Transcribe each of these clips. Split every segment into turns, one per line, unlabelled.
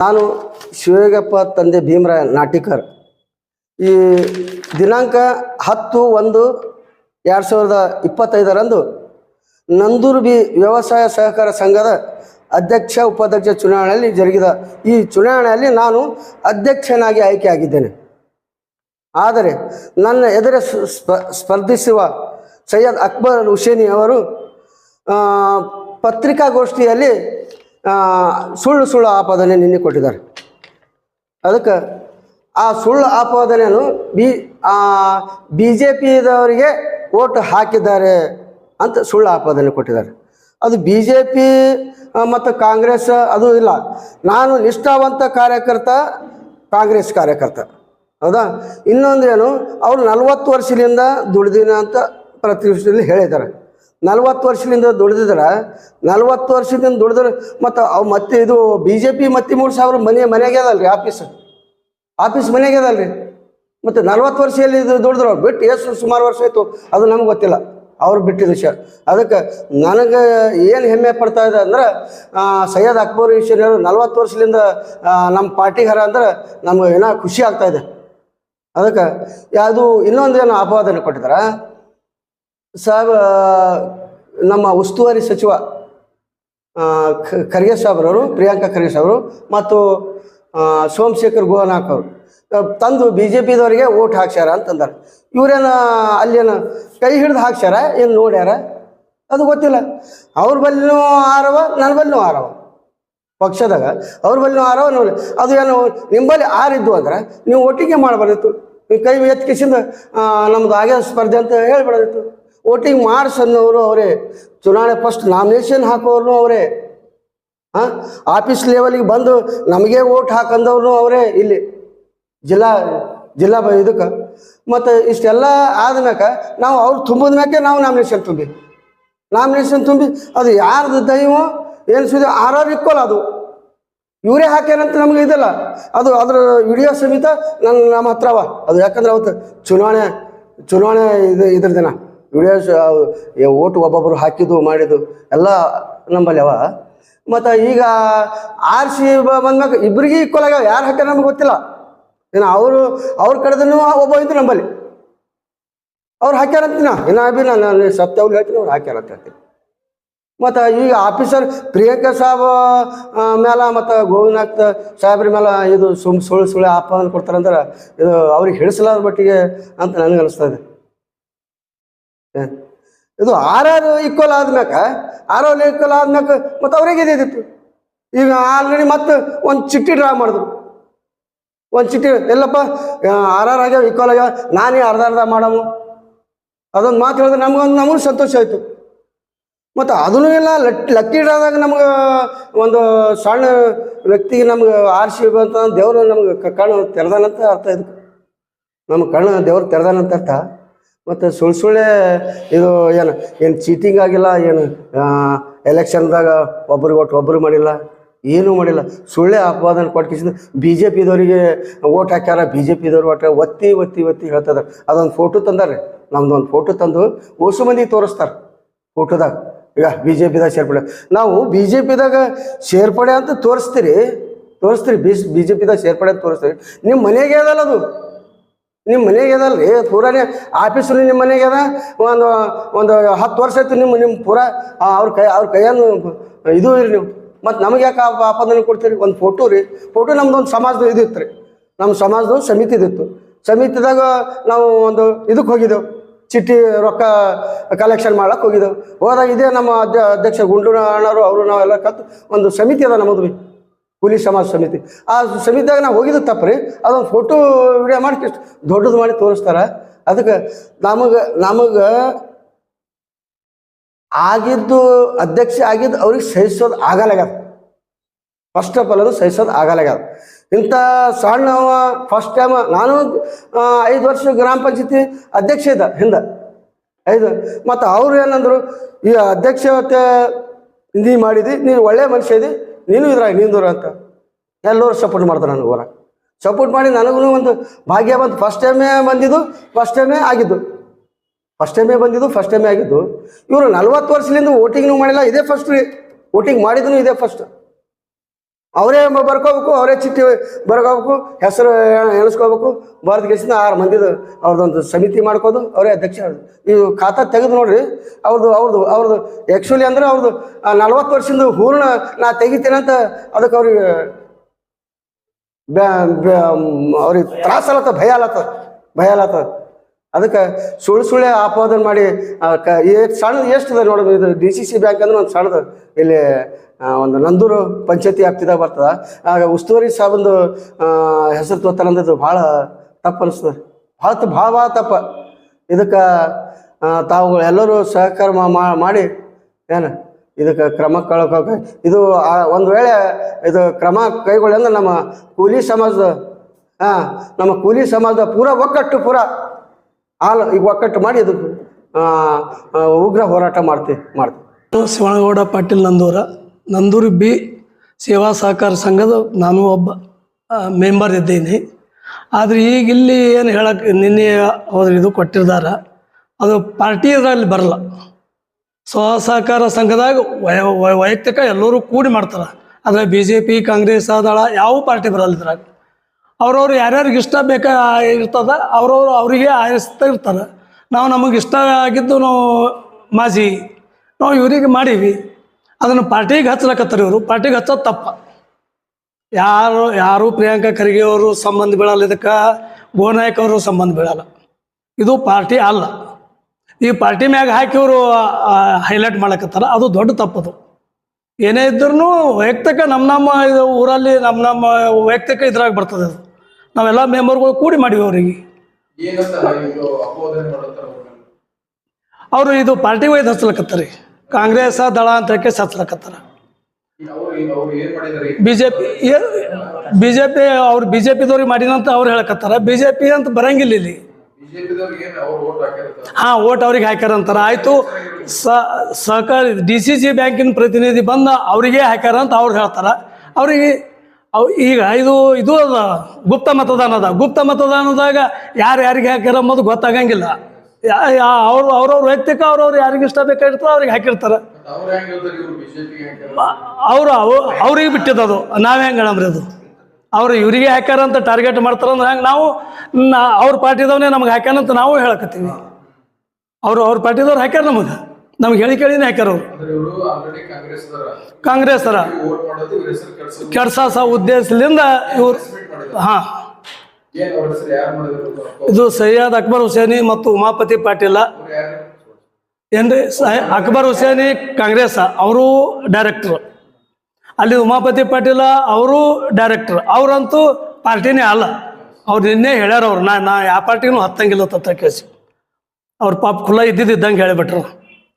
ನಾನು ಶಿವಯೋಗಪ್ಪ ತಂದೆ ಭೀಮರಾಯ ನಾಟಿಕರ್. ಈ ದಿನಾಂಕ ಹತ್ತು ಒಂದು ಎರಡು ಸಾವಿರದ ಇಪ್ಪತ್ತೈದರಂದು ನಂದೂರು ಬಿ ವ್ಯವಸಾಯ ಸಹಕಾರ ಸಂಘದ ಅಧ್ಯಕ್ಷ, ಉಪಾಧ್ಯಕ್ಷ ಚುನಾವಣೆಯಲ್ಲಿ ಜರುಗಿದ ಈ ಚುನಾವಣೆಯಲ್ಲಿ ನಾನು ಅಧ್ಯಕ್ಷನಾಗಿ ಆಯ್ಕೆಯಾಗಿದ್ದೇನೆ. ಆದರೆ ನನ್ನ ಎದುರೆ ಸ್ಪರ್ಧಿಸುವ ಸೈಯದ್ ಅಕ್ಬರ್ ಹುಸೇನಿ ಅವರು ಪತ್ರಿಕಾಗೋಷ್ಠಿಯಲ್ಲಿ ಸುಳ್ಳು ಸುಳ್ಳು ಆಪಾದನೆ ನಿನ್ನೆ ಕೊಟ್ಟಿದ್ದಾರೆ. ಅದಕ್ಕೆ ಆ ಸುಳ್ಳು ಆಪಾದನೆಯನ್ನು ಬಿ ಬಿ ಜೆ ಪಿದವರಿಗೆ ಓಟ್ ಹಾಕಿದ್ದಾರೆ ಅಂತ ಸುಳ್ಳು ಆಪಾದನೆ ಕೊಟ್ಟಿದ್ದಾರೆ. ಅದು ಬಿ ಜೆ ಪಿ ಮತ್ತು ಕಾಂಗ್ರೆಸ್, ಅದು ಇಲ್ಲ. ನಾನು ನಿಷ್ಠಾವಂತ ಕಾರ್ಯಕರ್ತ, ಕಾಂಗ್ರೆಸ್ ಕಾರ್ಯಕರ್ತ. ಹೌದಾ? ಇನ್ನೊಂದು ಅವರು ಅವ್ರು ನಲ್ವತ್ತು ವರ್ಷದಿಂದ ದುಡ್ದಿನ ಅಂತ ಪ್ರತಿಷ್ಠೆಯಲ್ಲಿ ಹೇಳಿದ್ದಾರೆ. ನಲ್ವತ್ತು ವರ್ಷದಿಂದ ದುಡ್ದಿದ್ರೆ, ನಲ್ವತ್ತು ವರ್ಷದಿಂದ ದುಡಿದ್ರೆ, ಮತ್ತು ಅವು ಮತ್ತೆ ಇದು ಬಿ ಜೆ ಪಿ ಮತ್ತೆ ಮೂರು ಸಾವಿರ ಮನೆ, ಮನೆಗೆ ಅದಲ್ರಿ, ಆಫೀಸ್. ಆಫೀಸ್ ಮನೆಗೆ ಅದಲ್ರಿ. ಮತ್ತು ನಲ್ವತ್ತು ವರ್ಷದಲ್ಲಿ ಇದು ದುಡಿದ್ರು ಅವ್ರು, ಬಿಟ್ಟು ಎಷ್ಟು ಸುಮಾರು ವರ್ಷ ಆಯಿತು, ಅದು ನಮ್ಗೆ ಗೊತ್ತಿಲ್ಲ. ಅವ್ರು ಬಿಟ್ಟಿದ್ದು ಸರ್. ಅದಕ್ಕೆ ನನಗೆ ಏನು ಹೆಮ್ಮೆ ಪಡ್ತಾ ಇದೆ ಅಂದ್ರೆ ಸೈಯದ್ ಅಕ್ಬರ್ ಈಶ್ವರಿಯವರು ನಲ್ವತ್ತು ವರ್ಷದಿಂದ ನಮ್ಮ ಹರ ಅಂದ್ರೆ ನಮ್ಗೆ ಏನೋ ಖುಷಿ ಆಗ್ತಾ ಇದೆ. ಅದಕ್ಕೆ ಯಾವುದು ಇನ್ನೊಂದು ಏನೋ ಅಪವಾದನೆ ಕೊಟ್ಟಿದ್ದಾರೆ ಸಾಹೇಬ ನಮ್ಮ ಉಸ್ತುವಾರಿ ಸಚಿವ ಖರ್ಗೆ ಸಾಹೇಬ್ರವರು, ಪ್ರಿಯಾಂಕಾ ಖರ್ಗೆ ಸಾಹೇಬರು ಮತ್ತು ಸೋಮಶೇಖರ್ ಗೋನಾಕ್ ಅವರು ತಂದು ಬಿ ಜೆ ಪಿದವರಿಗೆ ಓಟ್ ಹಾಕ್ಸ್ಯಾರ ಅಂತಂದಾರೆ. ಇವ್ರೇನು, ಅಲ್ಲೇನು ಕೈ ಹಿಡ್ದು ಹಾಕ್ಸ್ಯಾರ, ಏನು ನೋಡ್ಯಾರ? ಅದು ಗೊತ್ತಿಲ್ಲ. ಅವ್ರ ಬಲ್ಲಿನೂ ಆರವ ನನ್ನ ಬಲ್ಲಿನೂ ಆರವ. ಪಕ್ಷದಾಗ ಅವ್ರ ಬಲ್ಲಿನೂ ಆರವ ನೋಡಿ ಅದು ಏನು ನಿಂಬಲ್ಲಿ ಆರಿದ್ದು ಅಂದ್ರೆ ನೀವು ಒಟ್ಟಿಗೆ ಮಾಡಬಾರ್ದಿತ್ತು. ನೀವು ಕೈ ಎತ್ಕಿಸಿಂದ ನಮ್ದು ಆಗ್ಯ ಸ್ಪರ್ಧೆ ಅಂತ ಹೇಳ್ಬಿಡೋದಿತ್ತು. ವೋಟಿಂಗ್ ಮಾಡಿಸನ್ನೋರು ಅವರೇ, ಚುನಾವಣೆ ಫಸ್ಟ್ ನಾಮಿನೇಷನ್ ಹಾಕೋರು ಅವರೇ, ಹಾಂ? ಆಫೀಸ್ ಲೆವೆಲಿಗೆ ಬಂದು ನಮಗೆ ಓಟ್ ಹಾಕಂದವ್ರು ಅವರೇ ಇಲ್ಲಿ, ಜಿಲ್ಲಾ ಜಿಲ್ಲಾ ಇದಕ್ಕೆ. ಮತ್ತು ಇಷ್ಟೆಲ್ಲ ಆದ್ಮ್ಯಾಕ ನಾವು ಅವ್ರು ತುಂಬಿದ ಮ್ಯಾಕೆ ನಾವು ನಾಮಿನೇಷನ್ ತುಂಬಿ. ನಾಮಿನೇಷನ್ ತುಂಬಿ, ಅದು ಯಾರ್ದು ದೈವ, ಏನು ಸುದ್ದಿ ಆರಾರು ಇಕ್ಕೋಲ್ಲ ಅದು. ಇವರೇ ಹಾಕ್ಯಾರಂತ ನಮ್ಗೆ ಇದಲ್ಲ. ಅದು ಅದ್ರ ವಿಡಿಯೋ ಸಮೇತ ನನ್ನ ನಮ್ಮ ಹತ್ರವ ಅದು ಯಾಕಂದ್ರೆ ಅವತ್ತು ಚುನಾವಣೆ ಚುನಾವಣೆ ಇದು ಇದ್ರ ದಿನ. ವಿಡಿಯೋಸ್ ಓಟು ಒಬ್ಬೊಬ್ಬರು ಹಾಕಿದ್ದು, ಮಾಡಿದ್ದು, ಎಲ್ಲ ನಮ್ಮಲ್ಲಿ ಅವ. ಮತ್ತು ಈಗ ಆರ್ ಸಿ ಬಂದ್ಮ್ಯಾಗ ಇಬ್ಬರಿಗೆ ಈಕ್ವಲ್ ಆಗ್ಯಾವ. ಯಾರು ಹಾಕ್ಯಾರ ನಮ್ಗೆ ಗೊತ್ತಿಲ್ಲ. ಇನ್ನು ಅವರು, ಅವ್ರ ಕಡೆದೂ ಒಬ್ಬ ಇದ್ರು ನಂಬಲ್ಲಿ ಅವ್ರು ಹಾಕ್ಯಾರಂತೀನ ಇನ್ನು ಅಭಿ ನಾನು ಸತ್ಯವ್ರು ಹೇಳ್ತೀನಿ, ಅವ್ರು ಹಾಕ್ಯಾರಂತ ಹೇಳ್ತೀನಿ. ಮತ್ತು ಈಗ ಆಫೀಸರ್ ಪ್ರಿಯಾಂಕಾ ಸಾಬ್ ಮೇಲೆ ಮತ್ತು ಗೋವಿನಾಥ್ ಸಾಹೇಬ್ರ ಮೇಲೆ ಇದು ಸುಮ್ ಸುಳ್ಳು ಸುಳ್ಳು ಆಪಾದನೆ ಕೊಡ್ತಾರಂದ್ರೆ ಇದು ಅವ್ರಿಗೆ ಹಿಡಿಸಲಾರ ಮಟ್ಟಿಗೆ ಅಂತ ನನಗೆ ಅನಿಸ್ತಾ ಇದೆ? ಇದು ಆರಾರು ಈಕ್ವಲ್ ಆದ್ಮ್ಯಾಕ ಆರೋಲ್ ಈಕ್ವಲ್ ಆದ್ಮ್ಯಾಕ ಮತ್ತು ಅವ್ರಿಗೆ ಇದಿತ್ತು ಈಗ ಆಲ್ರೆಡಿ ಮತ್ತೆ ಒಂದು ಚಿಟ್ಟಿ ಡ್ರಾ ಮಾಡಿದ್ರು. ಒಂದು ಚಿಟ್ಟಿ, ಎಲ್ಲಪ್ಪ ಆರ್ ಆಗ್ಯಾವ ಈಕ್ವಲ್ ಆಗ್ಯಾವ, ನಾನೇ ಅರ್ಧ ಅರ್ಧ ಮಾಡಮು. ಅದೊಂದು ಮಾತು ಹೇಳಿದ್ರೆ ನಮ್ಗೊಂದು ನಮಗೂ ಸಂತೋಷ ಆಯಿತು. ಮತ್ತು ಅದೂ ಇಲ್ಲ, ಲಟ್ ಲಕ್ಕಿ ಡ್ರಾದಾಗ ನಮ್ಗೆ ಒಂದು ಸಣ್ಣ ವ್ಯಕ್ತಿಗೆ ನಮ್ಗೆ ಆರಿಸಿ ಬಂತ ದೇವರು ನಮ್ಗೆ ಕಣ್ಣು ತೆರೆದಾನಂತ ಅರ್ಥ ಇದು ನಮ್ಮ ಕಣ್ಣು ದೇವ್ರು ತೆರೆದಾನಂತ ಅರ್ಥ. ಮತ್ತು ಸುಳ್ಳು ಸುಳ್ಳೆ ಇದು ಏನು ಏನು ಚೀಟಿಂಗ್ ಆಗಿಲ್ಲ, ಏನು ಎಲೆಕ್ಷನ್ದಾಗ ಒಬ್ರಿಗೆ ಒಟ್ಟು ಒಬ್ಬರು ಮಾಡಿಲ್ಲ, ಏನೂ ಮಾಡಿಲ್ಲ. ಸುಳ್ಳೆ ಅಪವಾದನ ಕೊಟ್ಕಿಸಿದ ಬಿ ಜೆ ಪಿದವರಿಗೆ ಓಟ್ ಹಾಕ್ಯಾರ ಬಿ ಜೆ ಪಿದವ್ರು ಒಟ್ಟು ಒತ್ತಿ ಒತ್ತಿ ಒತ್ತಿ ಹೇಳ್ತದ್ರೆ. ಅದೊಂದು ಫೋಟೋ ತಂದಾರೆ. ನಮ್ದು ಒಂದು ಫೋಟೋ ತಂದು ಓಸು ಮಂದಿ ತೋರಿಸ್ತಾರೆ ಫೋಟೋದಾಗ ಈಗ ಬಿ ಜೆ ಪಿದಾಗ ಸೇರ್ಪಡೆ. ನಾವು ಬಿ ಜೆ ಪಿದಾಗ ಸೇರ್ಪಡೆ ಅಂತ ತೋರಿಸ್ತೀರಿ ತೋರಿಸ್ತೀರಿ ಬಿ ಬಿ ಜೆ ಪಿದಾಗ ಸೇರ್ಪಡೆ ಅಂತ ತೋರಿಸ್ತೀರಿ. ನಿಮ್ಮ ಮನೆಗೆ ಅದಲ್ಲ ಅದು. ನಿಮ್ಮ ಮನೆಗೆ ಅದಲ್ಲ ರೀ ಪೂರಾನೇ ಆಫೀಸ್ರು ನಿಮ್ಮ ಮನೆಗೆ ಅದ. ಒಂದು ಒಂದು ಹತ್ತು ವರ್ಷ ಆಯ್ತು ನಿಮ್ಮ ನಿಮ್ಮ ಪೂರ ಅವ್ರ ಕೈ, ಅವ್ರ ಕೈಯನ್ನು ಇದು ಇರಿ ನೀವು. ಮತ್ತು ನಮಗೆ ಯಾಕೆ ಆಪ ಆಪಾದನೆ ಕೊಡ್ತೀರಿ? ಒಂದು ಫೋಟೋ ರೀ. ಫೋಟೋ ನಮ್ದು ಒಂದು ಸಮಾಜದ ಇದು ಇತ್ತು ರೀ. ನಮ್ಮ ಸಮಾಜದ ಸಮಿತಿ ಇದಿತ್ತು ಸಮಿತಿದಾಗ ನಾವು ಒಂದು ಇದಕ್ಕೆ ಹೋಗಿದ್ದೆವು. ಚಿಟ್ಟಿ ರೊಕ್ಕ ಕಲೆಕ್ಷನ್ ಮಾಡಕ್ಕೆ ಹೋಗಿದ್ದೆವು. ಹೋದಾಗ ಇದೇ ನಮ್ಮ ಅಧ್ಯ ಅಧ್ಯಕ್ಷ ಗುಂಡೂರು ಅಣ್ಣವರು ಅವರು ನಾವೆಲ್ಲ ಕತ್ತು ಒಂದು ಸಮಿತಿ ಅದ ನಮ್ಮದು ಕೂಲಿ ಸಮಾಜ ಸಮಿತಿ. ಆ ಸಮಿತಿಯಾಗ ನಾವು ಹೋಗಿದ್ದು ತಪ್ಪ್ರಿ. ಅದೊಂದು ಫೋಟೋ ವಿಡಿಯೋ ಮಾಡಿ ದೊಡ್ಡದು ಮಾಡಿ ತೋರಿಸ್ತಾರೆ. ಅದಕ್ಕೆ ನಮಗೆ ನಮಗೆ ಆಗಿದ್ದು ಅಧ್ಯಕ್ಷ ಆಗಿದ್ದು ಅವ್ರಿಗೆ ಸಹಿಸೋದು ಆಗಲಾಗ್ಯದ ಫಸ್ಟ್ ಆಫ್ ಆಲ್ ಅದು ಸಹಿಸೋದು ಆಗಲಾಗ್ಯದ ಇಂಥ ಸಣ್ಣವ ಫಸ್ಟ್ ಟೈಮ್ ನಾನು ಐದು ವರ್ಷ ಗ್ರಾಮ ಪಂಚಾಯತಿ ಅಧ್ಯಕ್ಷ ಇದ್ದ ಹಿಂದೆ. ಐದು. ಮತ್ತು ಅವ್ರು ಏನಂದ್ರು, ಈ ಅಧ್ಯಕ್ಷತೆ ನೀ ಮಾಡಿದಿ, ನೀನು ಒಳ್ಳೆ ಮನುಷ್ಯ ಇದಿ ನೀನು ಇದರಾಗೆ, ನೀನು ದೂರ ಅಂತ. ಎಲ್ಲರೂ ಸಪೋರ್ಟ್ ಮಾಡ್ತಾರೆ ನನಗೆ ಊರಾಗ ಸಪೋರ್ಟ್ ಮಾಡಿ ನನಗೂ ಒಂದು ಭಾಗ್ಯ ಬಂತು. ಫಸ್ಟ್ ಟೈಮೇ ಬಂದಿದ್ದು ಫಸ್ಟ್ ಟೈಮೇ ಆಗಿದ್ದು. ಫಸ್ಟ್ ಟೈಮೇ ಬಂದಿದ್ದು ಫಸ್ಟ್ ಟೈಮೇ ಆಗಿದ್ದು. ಇವರು ನಲ್ವತ್ತು ವರ್ಷದಿಂದ ವೋಟಿಂಗ್ನು ಮಾಡಿಲ್ಲ, ಇದೇ ಫಸ್ಟ್ ರೀ ವೋಟಿಂಗ್ ಮಾಡಿದ್ರು ಇದೇ ಫಸ್ಟ್ ಅವರೇ ಬರ್ಕೋಬೇಕು, ಅವರೇ ಚಿಟ್ಟಿ ಬರ್ಕೋಬೇಕು, ಹೆಸರು ಎಣ- ಎಣಿಸ್ಕೋಬೇಕು. ಬರೆದು ಕೇಸಿಂದ ಆರು ಮಂದಿದು ಅವ್ರದ್ದೊಂದು ಸಮಿತಿ ಮಾಡ್ಕೋದು ಅವರೇ ಅಧ್ಯಕ್ಷ ಇದು ಖಾತಾ ತೆಗೆದು ನೋಡ್ರಿ. ಅವ್ರದ್ದು ಅವ್ರದ್ದು ಅವ್ರದ್ದು ಆ್ಯಕ್ಚುಲಿ ಅಂದ್ರೆ ಅವ್ರದ್ದು ನಲ್ವತ್ತು ವರ್ಷದಿಂದ ಹೂರ್ಣ ನಾ ತೆಗಿತೀನಂತ ಅದಕ್ಕೆ ಅವ್ರಿಗೆ ಅವ್ರಿಗೆ ತ್ರಾಸಲತ್ತ ಭಯ ಅಲತ್ತ ಭಯ ಅಲತ್ತ ಅದಕ್ಕೆ ಸುಳ್ಳು ಸುಳ್ಳೆ ಆಪಾದನೆ ಮಾಡಿ ಕ ಎಷ್ಟು ಸಣ್ಣದು ಎಷ್ಟಿದೆ ನೋಡಿ, ಇದು ಡಿ ಸಿ ಸಿ ಬ್ಯಾಂಕ್ ಅಂದ್ರೆ ಒಂದು ಸಣ್ಣದು. ಇಲ್ಲಿ ಒಂದು ನಂದೂರು ಪಂಚಾಯತಿ ವ್ಯಾಪ್ತಿದಾಗ ಬರ್ತದ. ಆಗ ಉಸ್ತುವಾರಿ ಸಾಬಂದು ಹೆಸರು ತೋತಾರಂದದ್ದು ಭಾಳ ತಪ್ಪು ಅನಿಸ್ತದೆ. ಭಾಳ ಭಾಳ ಭಾಳ ತಪ್ಪ. ಇದಕ್ಕೆ ತಾವು ಎಲ್ಲರೂ ಸಹಕಾರ ಮಾಡಿ, ಏನು, ಇದಕ್ಕೆ ಕ್ರಮ ಕಳ್ಕೊಕ, ಇದು ಒಂದು ವೇಳೆ ಇದು ಕ್ರಮ ಕೈಗೊಳ್ಳಿ ಅಂದ್ರೆ ನಮ್ಮ ಕೂಲಿ ಸಮಾಜದ ಹಾಂ ನಮ್ಮ ಕೂಲಿ ಸಮಾಜದ ಪೂರ ಒಕ್ಕಟ್ಟು ಪೂರ. ಹಾಲು ಈಗ ಒಕ್ಕಟ್ಟು ಮಾಡಿ ಆ, ಉಗ್ರ ಹೋರಾಟ ಮಾಡ್ತೀವಿ ಮಾಡ್ತೀವಿ
ಶಿವನಗೌಡ ಪಾಟೀಲ್ ನಂದೂರ ನಂದೂರು ಬಿ ಸೇವಾ ಸಹಕಾರ ಸಂಘದ ನಾನು ಒಬ್ಬ ಮೆಂಬರ್ ಇದ್ದೀನಿ. ಆದರೆ ಈಗ ಇಲ್ಲಿ ಏನು ಹೇಳಕ್ಕೆ ನಿನ್ನೆ ಅವ್ರು ಇದು ಕೊಟ್ಟಿರ್ದಾರ ಅದು ಪಾರ್ಟಿ ಇದರಲ್ಲಿ ಬರಲ್ಲ. ಸ್ವ ಸಹಕಾರ ಸಂಘದಾಗ ವಯ ವಯ- ವೈಯಕ್ತಿಕ ಎಲ್ಲರೂ ಕೂಡಿ ಮಾಡ್ತಾರೆ. ಆದರೆ ಬಿ ಜೆ ಪಿ ಕಾಂಗ್ರೆಸ್ ದಳ ಯಾವ ಪಾರ್ಟಿ ಬರಲ್ಲ ಇದ್ರಾಗ. ಅವ್ರವ್ರು ಯಾರ್ಯಾರಿಗೆ ಇಷ್ಟ ಬೇಕಾ ಇರ್ತದ, ಅವ್ರವ್ರು ಅವರಿಗೆ ಆರಿಸ್ತಾ ಇರ್ತಾರೆ. ನಾವು ನಮಗೆ ಇಷ್ಟ ಆಗಿದ್ದು ನಾವು ಮಾಜಿ, ನಾವು ಇವರಿಗೆ ಮಾಡೀವಿ. ಅದನ್ನು ಪಾರ್ಟಿಗೆ ಹಚ್ಲಕತ್ತಾರೆ ಇವರು. ಪಾರ್ಟಿಗೆ ಹಚ್ಚೋದು ತಪ್ಪ. ಯಾರು ಯಾರು ಪ್ರಿಯಾಂಕಾ ಖರ್ಗೆ ಅವರು ಸಂಬಂಧ ಬೀಳಲ್ಲ ಇದಕ್ಕೆ, ಗೋನಾಯಕ್ ಅವರು ಸಂಬಂಧ ಬೀಳಲ್ಲ. ಇದು ಪಾರ್ಟಿ ಅಲ್ಲ. ಈ ಪಾರ್ಟಿ ಮ್ಯಾಗ ಹಾಕಿ ಅವರು ಹೈಲೈಟ್ ಮಾಡಕತ್ತಾರ. ಅದು ದೊಡ್ಡ ತಪ್ಪದು. ಏನೇ ಇದ್ರೂ ವೈಯಕ್ತಿಕ ನಮ್ಮ ನಮ್ಮ ಊರಲ್ಲಿ ನಮ್ಮ ನಮ್ಮ ವೈಯಕ್ತಿಕ ಇದ್ರಾಗ ಬರ್ತದೆ ಅದು. ನಾವೆಲ್ಲ ಮೆಂಬರ್ಗಳು ಕೂಡಿ ಮಾಡಿವಿ ಅವರಿಗೆ. ಅವರು ಇದು ಪಾರ್ಟಿ ವೈದ್ ಹಚ್ಲಕತ್ತಾರೆ ಕಾಂಗ್ರೆಸ್ ದಳ ಅಂತ ಹೇಳಿ ಹಚ್ಲಕತ್ತಾರ
ಬಿಜೆಪಿ ಅವ್ರು ಬಿಜೆಪಿದವ್ರಿಗೆ ಮಾಡಿದಾರೆ
B J P B J P ಅವ್ರು ಬಿ ಜೆ ಪಿದವ್ರಿಗೆ ಮಾಡಿನಂತ ಅವ್ರು ಹೇಳಕತ್ತಾರ. ಬಿ ಜೆ ಪಿ ಅಂತ ಬರಂಗಿಲ್ಲ ಇಲ್ಲಿ. ಹಾ ಓಟ್ ಅವ್ರಿಗೆ ಹಾಕ್ಯಾರ ಅಂತಾರ ಆಯಿತು ಸಹಕಾರಿ ಡಿ ಸಿ ಸಿ ಬ್ಯಾಂಕಿನ ಪ್ರತಿನಿಧಿ ಬಂದ ಅವರಿಗೆ ಹಾಕ್ಯಾರ ಅಂತ ಅವ್ರು ಹೇಳ್ತಾರ. ಅವ್ರಿಗೆ ಅವ್ ಈಗ ಇದು ಇದು ಅದ, ಗುಪ್ತ ಮತದಾನದ ಗುಪ್ತ ಮತದಾನದಾಗ ಯಾರು ಯಾರಿಗೆ ಹಾಕ್ಯಾರ ಗೊತ್ತಾಗಂಗಿಲ್ಲ. ಯಾ- ಯಾ- ಅವ್ರು, ಅವ್ರವ್ರ ವೈಯಕ್ತಿಕ ಅವ್ರವ್ರು ಯಾರಿಗೆ ಇಷ್ಟ ಬೇಕಾಗಿರ್ತಾರೋ ಅವ್ರಿಗೆ ಹಾಕಿರ್ತಾರೆ.
ಅವರು
ಅವ್ರಿಗೆ ಬಿಟ್ಟಿದ್ದದು. ನಾವೇ ಹೆಂಗೆ ಹೇಳಮ್ರಿ ಅದು? ಅವ್ರು ಇವರಿಗೆ ಹಾಕ್ಯಾರ ಅಂತ ಟಾರ್ಗೆಟ್ ಮಾಡ್ತಾರಂದ್ರೆ ಹಂಗೆ ನಾವು ಅವ್ರ ಪಾರ್ಟಿದವನೇ ನಮ್ಗೆ ಹಾಕ್ಯಾನಂತ ನಾವು ಹೇಳಕತ್ತೀವಿ. ಅವರು, ಅವ್ರ ಪಾರ್ಟಿದವ್ರು ಹಾಕ್ಯಾರ ನಮಗೆ. ನಮ್ಗೆ ಹೇಳಿ ಕೇಳಿನೇ ಹಾಕ್ಯಾರ
ಇವರು ಆಲ್ರೆಡಿ ಕಾಂಗ್ರೆಸ್
ಅರ ಕೆಡ್ಸ ಉದ್ದೇಶದಿಂದ ಇವ್ರು ಹಾಂ. ಇದು ಸೈಯದ್ ಅಕ್ಬರ್ ಹುಸೇನಿ ಮತ್ತು ಉಮಾಪತಿ ಪಾಟೀಲ. ಏನ್ರಿ? ಅಕ್ಬರ್ ಹುಸೇನಿ ಕಾಂಗ್ರೆಸ್ ಅವರು ಡೈರೆಕ್ಟ್ರು ಅಲ್ಲಿ ಉಮಾಪತಿ ಪಾಟೀಲ ಅವರು ಡೈರೆಕ್ಟರ್ ಅವರಂತೂ ಪಾರ್ಟಿನೇ ಅಲ್ಲ. ಅವ್ರು ನಿನ್ನೆ ಹೇಳ್ಯಾರ ಅವ್ರು ನಾ ನಾ ಯಾವ ಪಾರ್ಟಿನೂ ಹತ್ತಂಗಿಲ್ಲ ತತ್ರ ಕೇಸಿ ಅವ್ರ ಪಾಪ ಖುಲ್ಲ ಇದ್ದಿದ್ದಂಗೆ ಹೇಳಿಬಿಟ್ರು.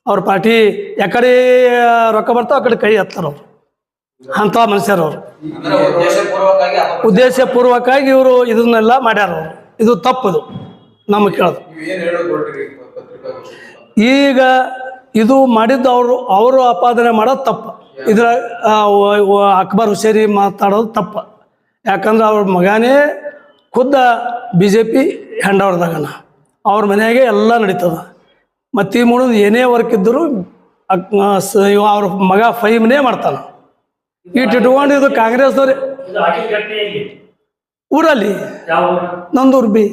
ಅವ್ರ ಪಾರ್ಟಿ ಯಾಕಡೆ ರೊಕ್ಕ ಬರ್ತಾವ ಆ ಕಡೆ ಕೈ ಹತ್ತಾರ ಅಂತ ಮನುಷ್ಯರು ಅವರು. ಉದ್ದೇಶಪೂರ್ವಕವಾಗಿ ಇವರು ಇದನ್ನೆಲ್ಲ ಮಾಡ್ಯಾರ ಅವರು. ಇದು ತಪ್ಪದು ನಮಗೆ ಕೇಳೋದು. ಈಗ ಇದು ಮಾಡಿದ್ದು ಅವರು ಅವರು ಆಪಾದನೆ ಮಾಡೋದು ತಪ್ಪು. ಇದರ ಅಕ್ಬರ್ ಹುಷೇರಿ ಮಾತಾಡೋದು ತಪ್ಪು. ಯಾಕಂದ್ರೆ ಅವ್ರ ಮಗನೇ ಖುದ್ದ ಬಿ ಜೆ ಪಿ ಹೆಂಡವ್ರದಾಗನ. ಅವ್ರ ಮನೆಯಾಗೆ ಎಲ್ಲ ನಡೀತದ. ಮತ್ತು ಈ ಮೂಡೋದು ಏನೇ ವರ್ಕ್ ಇದ್ದರೂ ಅವ್ರ ಮಗ ಫೈಮ್ನೇ ಮಾಡ್ತಾನೆ. ಇಟ್ಟು ಇಟ್ಕೊಂಡು ಇದು
ಕಾಂಗ್ರೆಸ್ನವ್ರೆ.
ಊರಲ್ಲಿ
ನಂದೂರ್ ಊರು?
ನಂದೂರು ಬಿ.